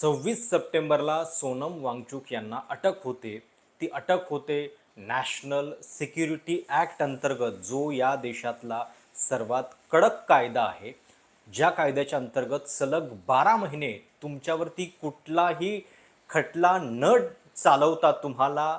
सव्वीस सप्टेंबरला सोनम वांगचूक यांना अटक होते. ती अटक होते नॅशनल सिक्युरिटी ॲक्ट अंतर्गत जो या देशातला सर्वात कडक कायदा आहे. ज्या कायद्याच्या अंतर्गत सलग बारा महिने तुमच्यावरती कुठलाही खटला न चालवता तुम्हाला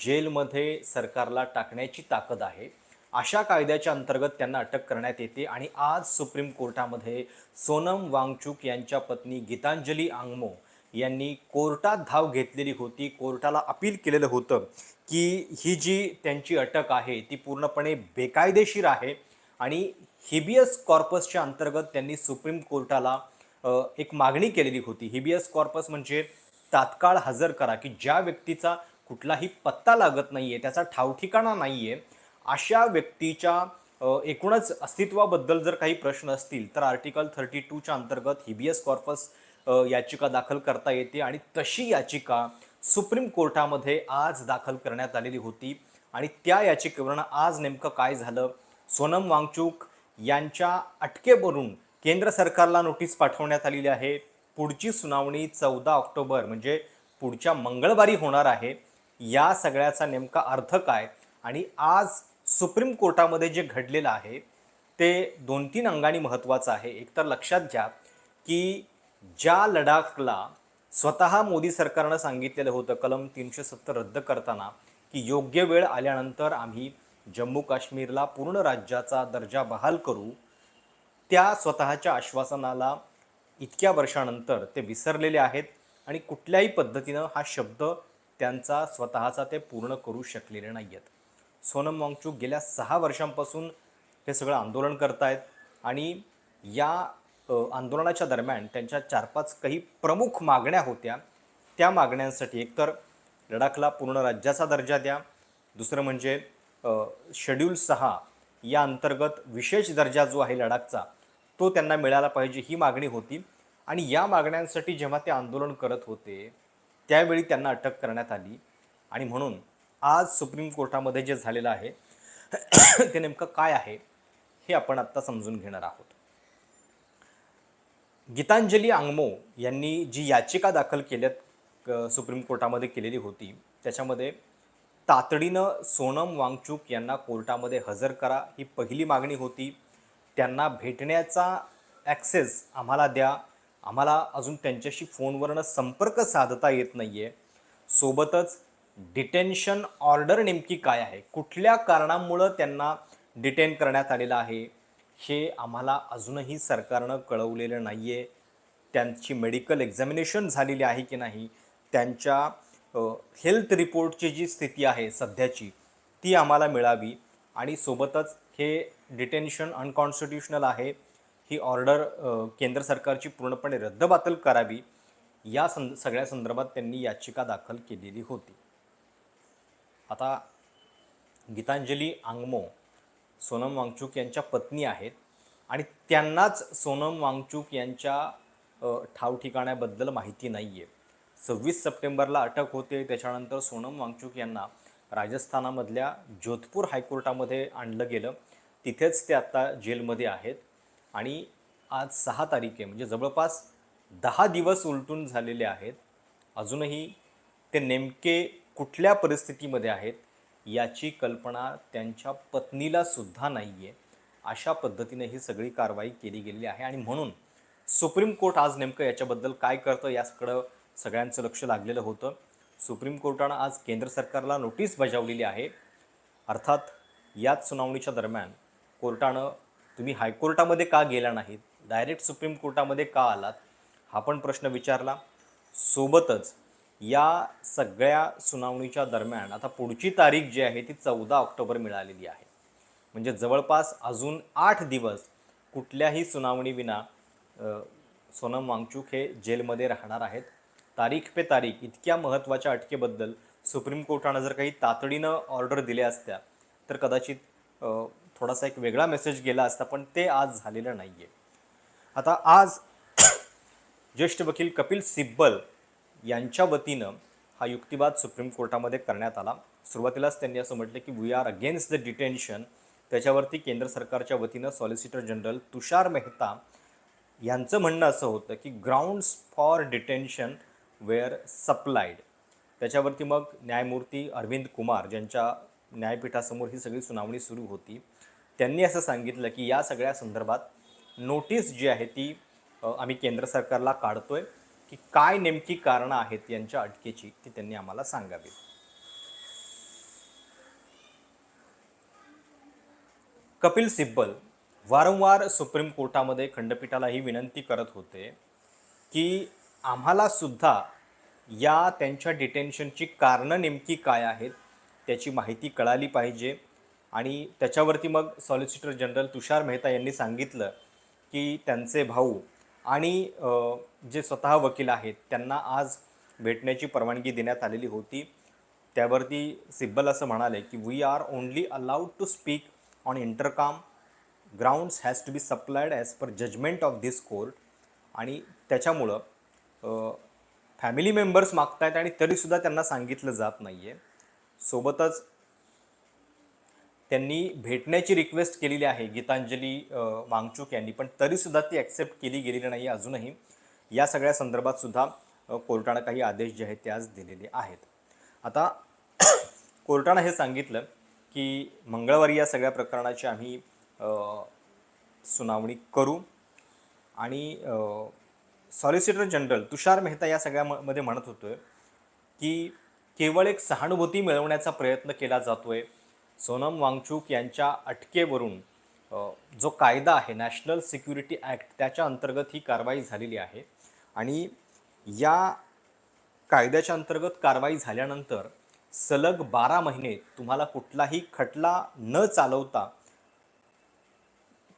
जेलमध्ये सरकारला टाकण्याची ताकद आहे. अशा कायद्याच्या अंतर्गत त्यांना अटक करण्यात येते. आणि आज सुप्रीम कोर्टामध्ये सोनम वांगचूक यांच्या पत्नी गीतांजली आंगमो यांनी कोर्टात धाव घेतलेली होती. कोर्टाला अपील केलेलं होतं की ही जी त्यांची अटक आहे ती पूर्णपणे बेकायदेशीर आहे. आणि हिबियस कॉर्पसच्या अंतर्गत त्यांनी सुप्रीम कोर्टाला एक मागणी केलेली होती. हिबियस कॉर्पस म्हणजे तात्काळ हजर करा की ज्या व्यक्तीचा कुठलाही पत्ता लागत नाही आहे त्याचा ठावठिकाणा नाही आहे अशा व्यक्तीच्या एकूणच अस्तित्वाबद्दल जर काही प्रश्न असतील तर आर्टिकल थर्टी टूच्या अंतर्गत हिबियस कॉर्पस याचिका दाखल करता येते आणि तशी याचिका सुप्रीम कोर्टामध्ये आज दाखल करण्यात आलेली होती आणि त्या याचिकेवरनं आज नेमकं काय झालं? सोनम वांगचूक यांच्या अटकेवरून केंद्र सरकारला नोटीस पाठवण्यात आलेली आहे. पुढची सुनावणी चौदा ऑक्टोबर म्हणजे पुढच्या मंगळवारी होणार आहे. या सगळ्याचा नेमका अर्थ काय? आणि आज सुप्रीम कोर्टामध्ये जे घडलेलं आहे ते दोन तीन अंगाने महत्त्वाचं आहे. एक तर लक्षात घ्या की ज्या लडाखला स्वतः मोदी सरकारनं सांगितलेलं होतं कलम तीनशे सत्तर रद्द करताना की योग्य वेळ आल्यानंतर आम्ही जम्मू काश्मीरला पूर्ण राज्याचा दर्जा बहाल करू त्या स्वतःच्या आश्वासनाला इतक्या वर्षानंतर ते विसरलेले आहेत आणि कुठल्याही पद्धतीनं हा शब्द त्यांचा स्वतःचा ते पूर्ण करू शकलेले नाही आहेत सोनम वांगचूक गेल्या सहा वर्षांपासून हे सगळं आंदोलन करतायत आणि या आंदोलनाच्या दरम्यान त्यांच्या चार पाच काही प्रमुख मागण्या होत्या. त्या मागण्यांसाठी एकतर लडाखला पूर्ण राज्याचा दर्जा द्या. दुसरं म्हणजे शेड्यूल सहा या अंतर्गत विशेष दर्जा जो आहे लडाखचा तो त्यांना मिळाला पाहिजे ही मागणी होती. आणि या मागण्यांसाठी जेव्हा ते आंदोलन करत होते त्यावेळी त्यांना अटक करण्यात आली. आणि म्हणून आज सुप्रीम कोर्टामध्ये जे झालेलं आहे ते नेमकं काय आहे हे आपण आत्ता समजून घेणार आहोत. गीतांजली आंगमो यांनी जी याचिका दाखल केल्यात सुप्रीम कोर्टामध्ये केलेली होती त्याच्यामध्ये तातडीनं सोनम वांगचूक यांना कोर्टामध्ये हजर करा ही पहिली मागणी होती. त्यांना भेटण्याचा ॲक्सेस आम्हाला द्या. आम्हाला अजून त्यांच्याशी फोनवरनं संपर्क साधता येत नाही आहे सोबतच डिटेन्शन ऑर्डर नेमकी काय आहे? कुठल्या कारणामुळं त्यांना डिटेन करण्यात आलेलं आहे? हे आम्हाला अजूनही सरकारनं कळवलेलं नाही आहे त्यांची मेडिकल एक्झामिनेशन झालेली आहे की नाही? त्यांच्या हेल्थ रिपोर्टची जी स्थिती आहे सध्याची ती आम्हाला मिळावी. आणि सोबतच हे डिटेन्शन अनकॉन्स्टिट्युशनल आहे ही ऑर्डर केंद्र सरकारची पूर्णपणे रद्दबातल करावी. या सं सगळ्या संदर्भात त्यांनी याचिका दाखल केलेली होती. आता गीतांजली आंगमो सोनम वांगचूक यांच्या पत्नी आहेत आणि त्यांनाच सोनम वांगचूक यांच्या ठाव ठावठिकाण्याबद्दल माहिती नाही आहे सव्वीस सप्टेंबरला अटक होते. त्याच्यानंतर सोनम वांगचूक यांना राजस्थानामधल्या जोधपूर हायकोर्टामध्ये आणलं गेलं. तिथेच ते आत्ता जेलमध्ये आहेत. आणि आज सहा तारीख आहे. म्हणजे जवळपास दहा दिवस उलटून झालेले आहेत. अजूनही ते नेमके कुठल्या परिस्थितीमध्ये आहेत याची कल्पना त्यांच्या पत्नीला सुद्धा नाही आहे अशा पद्धतीने ही सगळी कारवाई केली गेलेली आहे आणि म्हणून सुप्रीम कोर्ट आज नेमकं याच्याबद्दल काय करतं याकडं सगळ्यांचं लक्ष लागलेलं होतं. सुप्रीम कोर्टानं आज केंद्र सरकारला नोटीस बजावलेली आहे. अर्थात याच सुनावणीच्या दरम्यान कोर्टानं तुम्ही हायकोर्टामध्ये का गेला नाहीत? डायरेक्ट सुप्रीम कोर्टामध्ये का आलात? हा पण प्रश्न विचारला. सोबतच या सगळ्या सुनावणीच्या दरम्यान आता पुढची तारीख जी आहे ती चौदा ऑक्टोबर मिळालेली आहे. म्हणजे जवळपास अजून आठ दिवस कुठल्याही सुनावणीविना सोनम वांगचूक हे जेलमध्ये राहणार आहेत. तारीख पे तारीख इतक्या महत्त्वाच्या अटकेबद्दल सुप्रीम कोर्टानं जर काही तातडीनं ऑर्डर दिल्या असत्या तर कदाचित थोडासा एक वेगळा मेसेज गेला असता पण ते आज झालेलं नाही आहे आता आज ज्येष्ठ वकील कपिल सिब्बल यांच्या वतीनं हा युक्तिवाद सुप्रीम कोर्टामध्ये करण्यात आला. सुरुवातीलाच त्यांनी असं म्हटलं की we are against the detention त्याच्यावरती केंद्र सरकारच्या वतीनं सॉलिसिटर जनरल तुषार मेहता यांचं म्हणणं असं होतं की grounds for detention were supplied त्याच्यावरती मग न्यायमूर्ती अरविंद कुमार ज्यांच्या न्यायपीठासमोर ही सगळी सुनावणी सुरू होती त्यांनी असं सांगितलं की या सगळ्या संदर्भात नोटीस जी आहे ती आम्ही केंद्र सरकारला काढतोय. की काय नेमकी कारणं आहेत यांच्या अटकेची ती त्यांनी आम्हाला सांगावी. कपिल सिब्बल वारंवार सुप्रीम कोर्टामध्ये खंडपीठाला ही विनंती करत होते की आम्हाला सुद्धा या त्यांच्या डिटेन्शनची कारणं नेमकी काय आहेत त्याची माहिती कळाली पाहिजे. आणि त्याच्यावरती मग सॉलिसिटर जनरल तुषार मेहता यांनी सांगितलं की त्यांचे भाऊ आणि जे स्वतः वकील आहेत त्यांना आज भेटण्याची परवानगी देण्यात आलेली होती. त्यावरती सिब्बल असं म्हणाले की we are only allowed to speak on intercom grounds has to be supplied as per judgement of this court आणि त्याच्यामुळं फॅमिली मेंबर्स मागतायत आणि तरीसुद्धा त्यांना सांगितलं जात नाही आहे सोबतच त्यांनी भेटण्याची रिक्वेस्ट केलेली आहे. गीतांजली वांगचूक यांनी. पण तरीसुद्धा ती ॲक्सेप्ट केली गेलेली नाही अजूनही. या सगळ्या संदर्भात सुद्धा कोर्टानं काही आदेश जे आहेत ते आज दिलेले आहेत. आता कोर्टानं हे सांगितलं की मंगळवारी या सगळ्या प्रकरणाची आम्ही सुनावणी करू. आणि सॉलिसिटर जनरल तुषार मेहता या सगळ्यामध्ये म्हणत होतोय की केवळ एक सहानुभूती मिळवण्याचा प्रयत्न केला जातोय. सोनम वांगचूक यांच्या अटकेवरून जो कायदा आहे नॅशनल सिक्युरिटी ॲक्ट त्याच्या अंतर्गत ही कारवाई झालेली आहे. आणि या कायद्याच्या अंतर्गत कारवाई झाल्यानंतर सलग बारा महिने तुम्हाला कुठलाही खटला न चालवता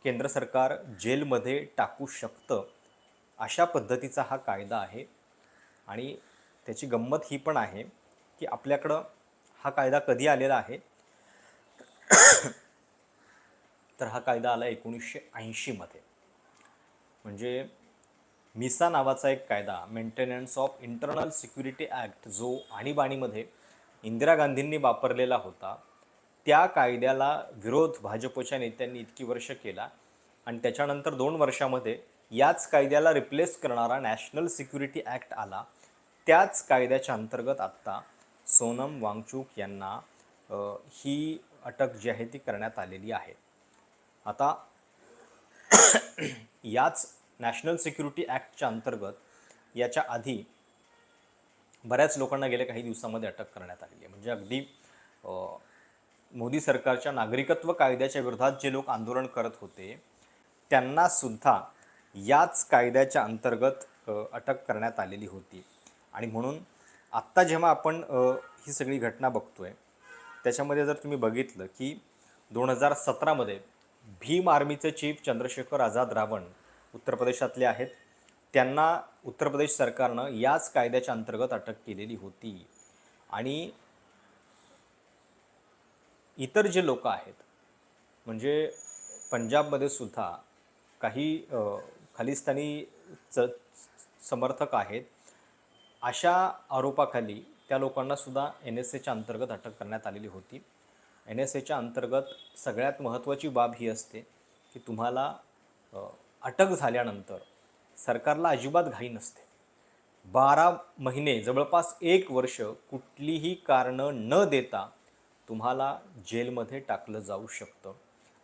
केंद्र सरकार जेलमध्ये टाकू शकतं अशा पद्धतीचा हा कायदा आहे. आणि त्याची गंमत ही पण आहे की आपल्याकडं हा कायदा कधी आलेला आहे? तर हा कायदा आला एकोणीसशे ऐंशीमध्ये. म्हणजे मिसा नावाचा एक कायदा maintenance of internal security act जो आणीबाणीमध्ये इंदिरा गांधींनी वापरलेला होता त्या कायद्याला विरोध भाजपच्या नेत्यांनी इतकी वर्ष केला आणि त्याच्यानंतर दोन वर्षामध्ये याच कायद्याला रिप्लेस करणारा नॅशनल सिक्युरिटी ॲक्ट आला. त्याच कायद्याच्या अंतर्गत आत्ता सोनम वांगचूक यांना ही अटक जी आहे ती करण्यात आलेली आहे. आता याच नॅशनल सिक्युरिटी ॲक्टच्या अंतर्गत याच्या आधी बऱ्याच लोकांना गेल्या काही दिवसामध्ये अटक करण्यात आलेली आहे. म्हणजे अगदी मोदी सरकारच्या नागरिकत्व कायद्याच्या विरोधात जे लोक आंदोलन करत होते त्यांना सुद्धा याच कायद्याच्या अंतर्गत अटक करण्यात आलेली होती. आणि म्हणून आत्ता जेव्हा आपण ही सगळी घटना बघतोय त्याच्यामध्ये जर तुम्ही बघितलं की दोन हजार सतरामध्ये भीम आर्मीचे चीफ चंद्रशेखर आझाद रावण उत्तर प्रदेशातले आहेत. त्यांना उत्तर प्रदेश सरकारनं याच कायद्याच्या अंतर्गत अटक केलेली होती. आणि इतर जे लोक आहेत म्हणजे पंजाबमध्ये सुद्धा काही खालिस्तानी च समर्थक आहेत अशा आरोपाखाली त्या लोकांनासुद्धा एन एस एच्या अंतर्गत अटक करण्यात आलेली होती. एन एस एच्या अंतर्गत सगळ्यात महत्त्वाची बाब ही असते की तुम्हाला अटक झाल्यानंतर सरकारला अजिबात घाई नसते. बारा महिने जवळपास एक वर्ष कुठलीही कारणं न देता तुम्हाला जेलमध्ये टाकलं जाऊ शकतं.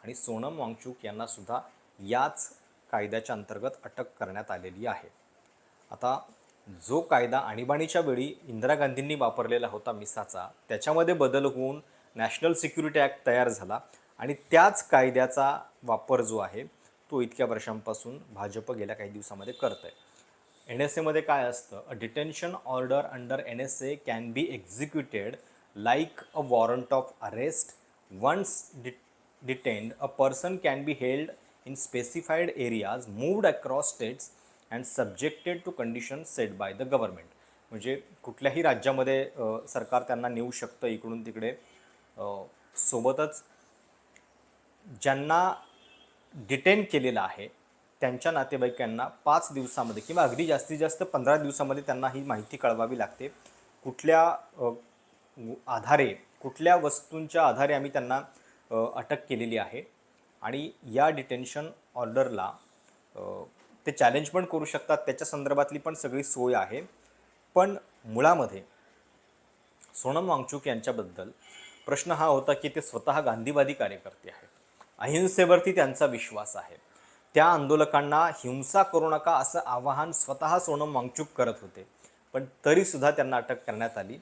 आणि सोनम वांगचूक यांनासुद्धा याच कायद्याच्या अंतर्गत अटक करण्यात आलेली आहे. आता जो कायदा आणीबाणीच्या वेळी इंदिरा गांधींनी वापरलेला होता मिसाचा त्याच्यामध्ये बदल होऊन नॅशनल सिक्युरिटी ॲक्ट तयार झाला आणि त्याच कायद्याचा वापर जो आहे तो इतक्या वर्षांपासून भाजप गेल्या काही दिवसामध्ये करत आहे एन एस एमध्ये काय असतं a detention order under N S A can be executed like a warrant of arrest once detained a person can be held in specified areas moved across states and subjected to condition set by the government म्हणजे कुठल्याही राज्यामध्ये सरकार त्यांना नेऊ शकतं इकडून तिकडे. सोबतच ज्यांना डिटेन केलेलं आहे त्यांच्या नातेवाईकांना पाच दिवसामध्ये किंवा अगदी जास्तीत जास्त पंधरा दिवसामध्ये त्यांना ही माहिती कळवावी लागते. कुठल्या आधारे कुठल्या वस्तूंच्या आधारे आम्ही त्यांना अटक केलेली आहे. आणि या डिटेन्शन ऑर्डरला ते चॅलेंज पण करू शकतात. त्याच्या संदर्भातली पण सगळी सोय आहे. पण मुळामध्ये सोनम वांगचूक यांच्याबद्दल प्रश्न हा होता की ते स्वतः गांधीवादी कार्यकर्ते आहेत. अहिंसेवरती त्यांचा विश्वास आहे. त्या आंदोलकांना हिंसा करू नका असं आवाहन स्वतः सोनम वांगचूक करत होते. पण तरीसुद्धा त्यांना अटक करण्यात आली.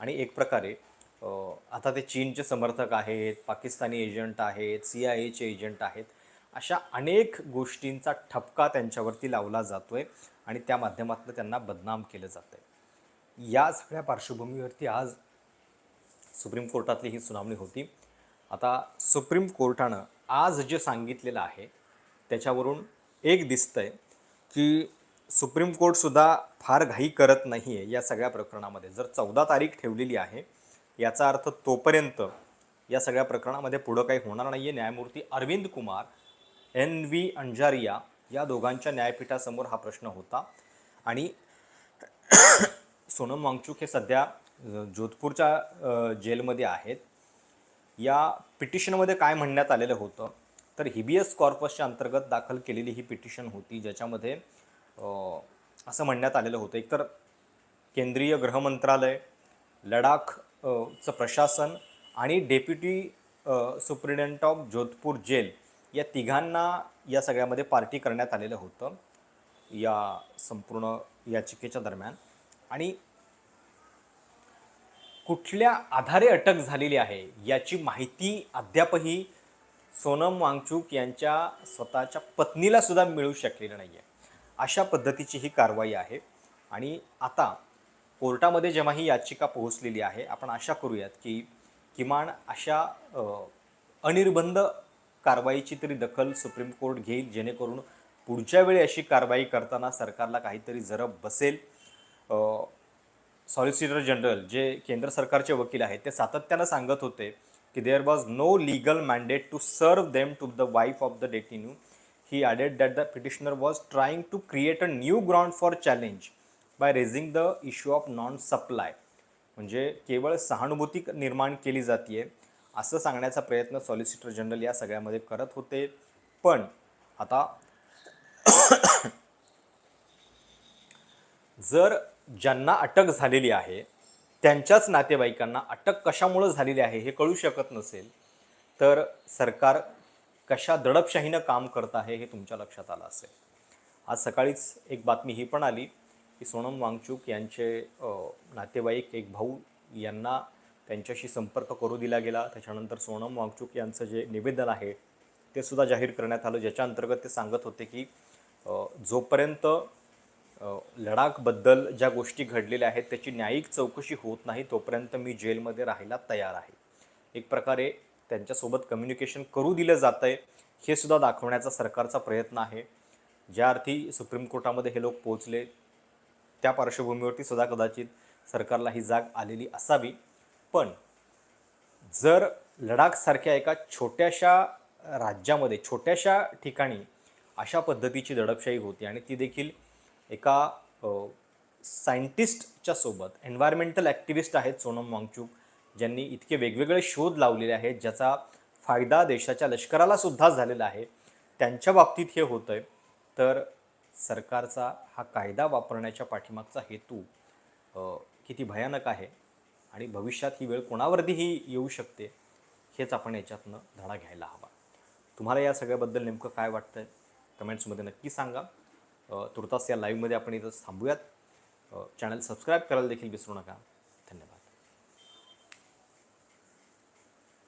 आणि एक प्रकारे आता ते चीनचे समर्थक आहेत पाकिस्तानी एजंट आहेत सी आय एचे एजंट आहेत. अशा अनेक गोष्टींचा ठपका त्यांच्यावरती लावला जातोय आणि त्या माध्यमातून त्यांना बदनाम केलं जातंय. या सगळ्या पार्श्वभूमीवरती आज सुप्रीम कोर्टातली ही सुनावणी होती. आता सुप्रीम कोर्टानं आज जे सांगितलेलं आहे त्याच्यावरून एक दिसतंय की सुप्रीम कोर्टसुद्धा फार घाई करत नाही आहे या सगळ्या प्रकरणामध्ये. जर चौदा तारीख ठेवलेली आहे याचा अर्थ तोपर्यंत या सगळ्या प्रकरणामध्ये पुढं काही होणार नाही आहे न्यायमूर्ती अरविंद कुमार एन व्ही अंजारिया या दोघांच्या न्यायपीठासमोर हा प्रश्न होता. आणि सोनम वांगचूक हे सध्या जोधपूरच्या जेलमध्ये आहेत. या पिटिशनमध्ये काय म्हणण्यात आलेलं होतं? तर हिबियस कॉर्पसच्या अंतर्गत दाखल केलेली ही पिटिशन होती ज्याच्यामध्ये असं म्हणण्यात आलेलं होतं. एकतर केंद्रीय गृहमंत्रालय लडाखचं प्रशासन आणि deputy superintendent of Jodhpur jail या तिघांना या सगळ्यामध्ये पार्टी करण्यात आलेलं होतं या संपूर्ण याचिकेच्या दरम्यान. आणि कुठल्या आधारे अटक झालेली आहे याची माहिती अद्यापही सोनम वांगचूक यांच्या स्वतःच्या पत्नीला सुद्धा मिळू शकलेलं नाही आहे अशा पद्धतीची ही कारवाई आहे. आणि आता कोर्टामध्ये जेव्हा ही याचिका पोहोचलेली आहे आपण आशा करूयात की किमान अशा अनिर्बंध कारवाईची तरी दखल सुप्रीम कोर्ट घेईल जेणेकरून पुढच्या वेळी अशी कारवाई करताना सरकारला काहीतरी जरब बसेल. सॉलिसिटर जनरल जे केंद्र सरकारचे वकील आहेत ते सातत्यानं सांगत होते की there was no legal mandate to serve them to the wife of the detenu he added that the petitioner was trying to create a new ground for challenge by raising the issue of non supply म्हणजे केवळ सहानुभूती निर्माण केली जाते असं सांगण्याचा प्रयत्न solicitor general या सगळ्यामध्ये करत होते. पण आता जर ज्यांना अटक झालेली आहे त्यांच्याच नातेवाईकांना अटक कशामुळं झालेली आहे हे कळू शकत नसेल तर सरकार कशा दडपशाहीनं काम करत आहे हे तुमच्या लक्षात आलं असेल. आज सकाळीच एक बातमी ही पण आली की सोनम वांगचूक यांचे नातेवाईक एक भाऊ यांना त्यांच्याशी संपर्क करू दिला गेला. त्याच्यानंतर सोनम वांगचूक यांचं जे निवेदन आहे ते सुद्धा जाहीर करण्यात आलं ज्याच्या अंतर्गत ते सांगत होते की जोपर्यंत लडाखबद्दल ज्या गोष्टी घडलेल्या आहेत त्याची न्यायिक चौकशी होत नाही तोपर्यंत मी जेलमध्ये राहायला तयार आहे. एक प्रकारे त्यांच्यासोबत कम्युनिकेशन करू दिलं जातं आहे हे सुद्धा दाखवण्याचा सरकारचा प्रयत्न आहे. ज्या अर्थी सुप्रीम कोर्टामध्ये हे लोक पोहोचले त्या पार्श्वभूमीवरती सुद्धा कदाचित सरकारला ही जाग आलेली असावी. पण जर लडाखसारख्या एका छोट्याशा राज्यामध्ये छोट्याशा ठिकाणी अशा पद्धतीची दडपशाही होती आणि ती देखील एका सायंटिस्टच्या सोबत एन्व्हायरमेंटल ॲक्टिव्हिस्ट आहेत सोनम वांगचूक ज्यांनी इतके वेगवेगळे शोध लावलेले आहेत ज्याचा फायदा देशाच्या लष्कराला सुद्धा झालेला आहे. त्यांच्या बाबतीत हे होतं आहे तर सरकारचा हा कायदा वापरण्याच्या पाठीमागचा हेतू किती भयानक आहे. आणि भविष्यात ही वेळ कोणावरतीही येऊ शकते हेच आपण याच्यातनं धडा घ्यायला हवा. तुम्हाला या सगळ्याबद्दल नेमकं काय वाटतंय? कमेंट्समध्ये नक्की सांगा. तुर्तास या लाईव्हमध्ये आपण इथं थांबूयात. चॅनल सबस्क्राईब करायला देखील विसरू नका.